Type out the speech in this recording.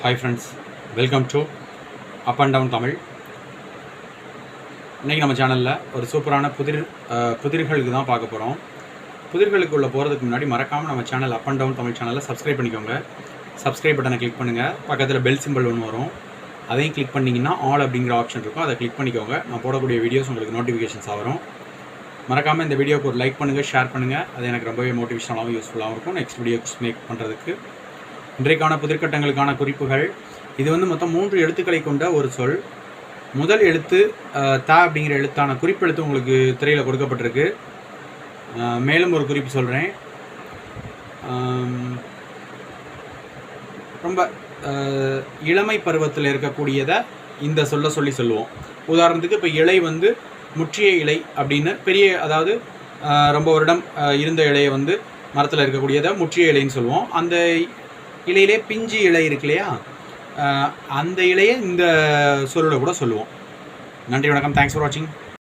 Hi friends welcome to up and down Tamil இன்றைக்கி நம்ம சேனலில் ஒரு சூப்பரான புதிர் புதிர்களுக்கு தான் பார்க்க போகிறோம் புதிர்களுக்குள்ளே போகிறதுக்கு முன்னாடி மறக்காமல் நம்ம channel up and down Tamil சேனலை சப்ஸ்கிரைப் பண்ணிக்கோங்க. சப்ஸ்கிரைப் பட்டனை கிளிக் பண்ணுங்கள் பக்கத்தில் பெல் சிம்பிள் ஒன்று வரும். அதையும் கிளிக் பண்ணிங்கன்னா ஆல் அப்படிங்கிற ஆப்ஷன் இருக்கும். அதை கிளிக் பண்ணிக்கோங்க. நான் போடக்கூடிய வீடியோஸ் உங்களுக்கு நோட்டிஃபிகேஷன்ஸ் வரும். மறக்காமல் இந்த வீடியோக்கு ஒரு லைக் பண்ணுங்கள் ஷேர் பண்ணுங்கள் அது எனக்கு ரொம்பவே மோட்டிவேஷனாகவும் யூஸ்ஃபுல்லாகவும் இருக்கும். நெக்ஸ்ட் வீடியோஸ் மேக் பண்ணுறதுக்கு இன்றைக்கான புதிர்கட்டங்களுக்கான குறிப்புகள். இது வந்து மொத்தம் மூன்று எழுத்துக்களை கொண்ட ஒரு சொல். முதல் எழுத்து த அப்படிங்கிற எழுத்தான குறிப்பெழுத்து உங்களுக்கு திரையில் கொடுக்கப்பட்டிருக்கு. மேலும் ஒரு குறிப்பு சொல்கிறேன் ரொம்ப இளமை பருவத்தில் இருக்கக்கூடியதை இந்த சொல்ல சொல்லி சொல்லுவோம். உதாரணத்துக்கு இப்போ இலை வந்து முற்றிய இலை அப்படின்னு பெரிய அதாவது ரொம்ப வருடம் இருந்த இலையை வந்து மரத்தில் இருக்கக்கூடியதை முற்றிய இலைன்னு சொல்லுவோம். அந்த இலையிலே பிஞ்சு இலை இருக்கு இல்லையா? அந்த இலையை இந்த சொல்லோட கூட சொல்லுவோம். நன்றி வணக்கம். தேங்க்ஸ் ஃபார் வாட்சிங்